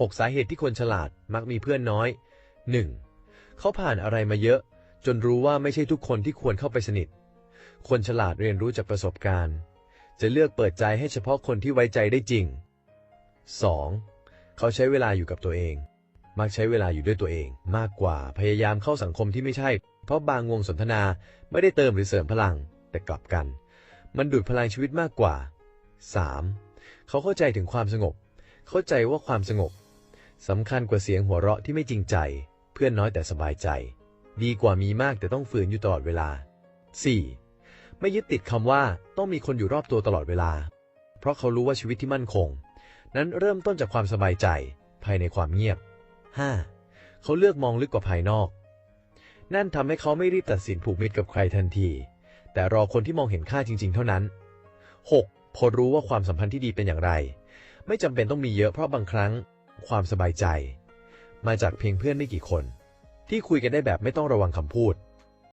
6 สาเหตุที่คนฉลาดมักมีเพื่อนน้อย 1. เขาผ่านอะไรมาเยอะ จนรู้ว่าไม่ใช่ทุกคนที่ควรเข้าไปสนิท คนฉลาดเรียนรู้จากประสบการณ์ จะเลือกเปิดใจให้เฉพาะคนที่ไว้ใจได้จริง 2. เขาใช้เวลาอยู่กับตัวเอง มักใช้เวลาอยู่ด้วยตัวเอง มากกว่าพยายามเข้าสังคมที่ไม่ใช่ เพราะบางวงสนทนาไม่ได้เติมหรือเสริมพลัง แต่กลับกัน มันดูดพลังชีวิตมากกว่า 3. เขาเข้าใจถึงความสงบ เข้าใจว่าความสงบ สำคัญกว่าเสียงหัวเราะที่ไม่จริงใจ เพื่อนน้อยแต่สบายใจ ดีกว่ามีมากแต่ต้องฝืนอยู่ตลอดเวลา 4. ไม่ยึดติดคำว่าต้องมีคนอยู่รอบตัวตลอดเวลา เพราะเขารู้ว่าชีวิตที่มั่นคง นั้นเริ่มต้นจากความสบายใจ ภายในความเงียบ 5. เขาเลือกมองลึกกว่าภายนอก นั่นทำให้เขาไม่รีบตัดสินผูกมิตรกับใครทันที แต่รอคนที่มองเห็นค่าจริง ๆ เท่านั้น 6. พอรู้ว่าความสัมพันธ์ที่ดีเป็นอย่างไร ไม่จำเป็นต้องมีเยอะเพราะบางครั้ง ความสบายใจ มาจากเพียงเพื่อนไม่กี่คน ที่คุยกันได้แบบไม่ต้องระวังคำพูด